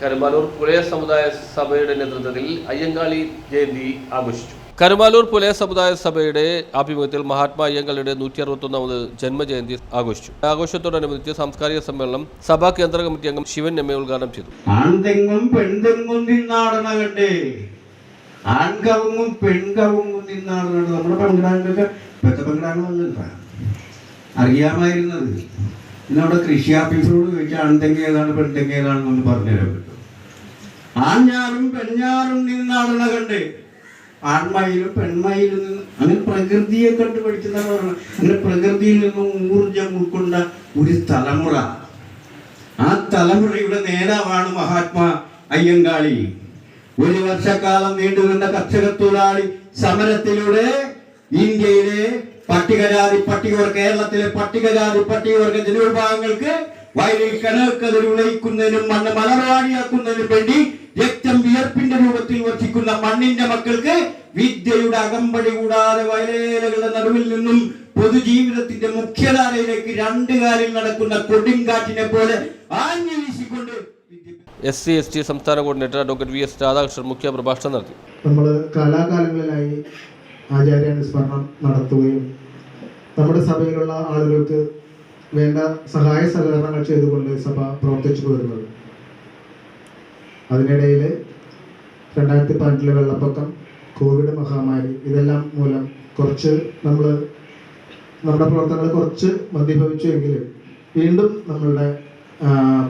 Karumalloor Pulaya സമുദായ സഭയുടെ നേതൃത്വത്തിൽ അയ്യങ്കാളി ജയന്തി ആഘോഷിച്ചു. കരുമാലൂർ പുലയ സമുദായ സഭയുടെ ആഭിമുഖ്യത്തിൽ മഹാത്മാ അയ്യങ്കാളിയുടെ നൂറ്റി അറുപത്തൊന്നാമത് ജന്മജയന്തി ആഘോഷിച്ചു. ആഘോഷത്തോടനുബന്ധിച്ച് സാംസ്കാരിക സമ്മേളനം സഭാ കേന്ദ്ര കമ്മിറ്റി അംഗം ശിവൻ എം എ ഉദ്ഘാടനം ചെയ്തു. ആൺതെങ്ങും പെൺതെങ്ങും നിന്നാടണ കണ്ടേ. ആൺകവുങ്ങും പെൺകവുങ്ങും നിന്നാടണ നമ്മുടെ പെൺകിടാങ്ങൊക്കെ ഇപ്പോഴത്തെ പെൺകിടാങ്ങളല്ല അറിയാമായിരുന്നത്. ഇന്നവിടെ കൃഷി ഓഫീസറോട് ചോദിച്ചാൽ ആൺതെങ്ങ് ഏതാണ് പെൺതെങ്ങ് ഏതാണെന്നൊന്ന് പറഞ്ഞുതരാൻ പറ്റും. ആഞ്ഞാറും പെഞ്ഞാറും നിന്നാടണ കണ്ട്. ആൺമയിലും പെൺമയിലും നിന്ന് അങ്ങനെ പ്രകൃതിയെ കണ്ട് പറഞ്ഞത് അങ്ങനെ പ്രകൃതിയിൽ നിന്നും ഊർജം ഉൾക്കൊണ്ട ഒരു തലമുറ. ആ തലമുറയുടെ നേതാവാണ് മഹാത്മാ അയ്യങ്കാളി. ഒരു വർഷക്കാലം നീണ്ടുനിന്ന കർഷക തൊഴിലാളി സമരത്തിലൂടെ ഇന്ത്യയിലെ പട്ടികജാതി പട്ടികവർഗ കേരളത്തിലെ പട്ടികജാതി പട്ടികവർഗ ജനവിഭാഗങ്ങൾക്ക് വയലിൽ കിണർക്കതിൽ ഉളയിക്കുന്നതിനും മണ്ണ് മലർവാടിയാക്കുന്നതിനും വേണ്ടി രക്തം വിയർപ്പിന്റെ രൂപത്തിൽ വർദ്ധിക്കുന്ന മണ്ണിന്റെ മക്കൾക്ക് വിദ്യയുടെ അകമ്പടി കൂടാതെ വയലേലകളുടെ നടുവിൽ നിന്നും പൊതുജീവിതത്തിന്റെ മുഖ്യധാരയിലേക്ക് രണ്ട് കാലിൽ നടക്കുന്ന കൊടുങ്കാറ്റിനെ പോലെ ആഞ്ഞു വീശിക്കൊണ്ട് എസ് സി എസ് ടി സംസ്ഥാന coordinator advocate V S Radhakrishnan മുഖ്യ പ്രഭാഷണം നടത്തി. നമ്മൾ കാലാകാലങ്ങളിലായി ആചാര്യാനുസ്മരണം നടത്തുകയും നമ്മുടെ സഭയിലുള്ള ആളുകൾക്ക് വേണ്ട സഹായ സഹകരണങ്ങൾ ചെയ്തുകൊണ്ട് സഭ പ്രവർത്തിച്ചു പോരുന്നത്. അതിനിടയിൽ രണ്ടായിരത്തി പതിനെട്ടിലെ വെള്ളപ്പൊക്കം കോവിഡ് മഹാമാരി ഇതെല്ലാം മൂലം കുറച്ച് നമ്മൾ നമ്മുടെ പ്രവർത്തനങ്ങൾ കുറച്ച് മന്ദീഭവിച്ചു എങ്കിലും വീണ്ടും നമ്മളുടെ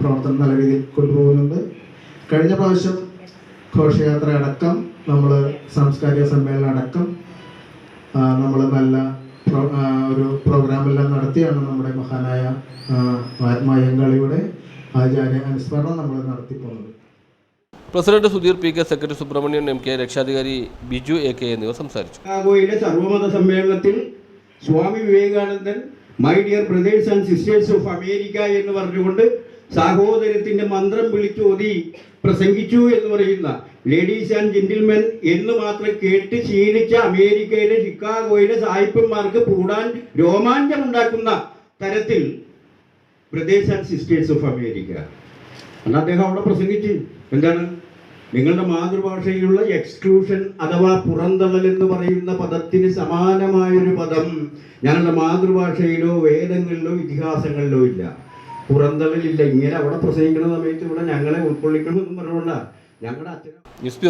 പ്രവർത്തനം നല്ല രീതിയിൽ കൊണ്ടുപോകുന്നുണ്ട്. കഴിഞ്ഞ പ്രാവശ്യം ഘോഷയാത്ര അടക്കം നമ്മൾ സാംസ്കാരിക സമ്മേളനം അടക്കം നമ്മൾ നല്ല ഒരു പ്രോഗ്രാമെല്ലാം നടത്തിയാണ് നമ്മുടെ മഹാനായ ആ, മഹാത്മാ അയ്യങ്കാളിയുടെ ആചാര്യ അനുസ്മരണം നമ്മൾ നടത്തിപ്പോകുന്നത് president Sudheer P K secretary Subrahmanyan M K രക്ഷാധികാരി ബിജു എ കെ എന്നിവർ സംസാരിച്ചു. ചിക്കാഗോയിലെ സർവമത സമ്മേളനത്തിൽ Swami Vivekanandan my dear brothers and sisters of America എന്ന് പറഞ്ഞുകൊണ്ട് സഹോദരത്തിന്റെ മന്ത്രം വിളിച്ചോതി പ്രസംഗിച്ചു എന്ന് പറയുന്ന ലേഡീസ് ആൻഡ് ജെന്റിൽമെൻ എന്ന് മാത്രം കേട്ട് ശീലിച്ച അമേരിക്കയിലെ ഷിക്കാഗോയിലെ സായിപ്പന്മാർക്ക് കൂടാൻ രോമാഞ്ചമുണ്ടാക്കുന്ന തരത്തിൽ brothers and sisters of America അന്ന് അദ്ദേഹം അവിടെ പ്രസംഗിച്ച് എന്താണ്? നിങ്ങളുടെ മാതൃഭാഷയിലുള്ള എക്സ്ക്ലൂഷൻ അഥവാ പുറന്തള്ളൽ എന്ന് പറയുന്ന പദത്തിന് സമാനമായൊരു പദം ഞങ്ങളുടെ മാതൃഭാഷയിലോ വേദങ്ങളിലോ ഇതിഹാസങ്ങളിലോ ഇല്ല. പുറന്തള്ളലില്ല ഇങ്ങനെ അവിടെ പ്രസംഗിക്കുന്ന സമയത്ത് ഇവിടെ ഞങ്ങളെ ഉൾക്കൊള്ളിക്കണമെന്നും പറഞ്ഞുകൊണ്ടാണ് ഞങ്ങളുടെ അച്ഛൻ ന്യൂസ്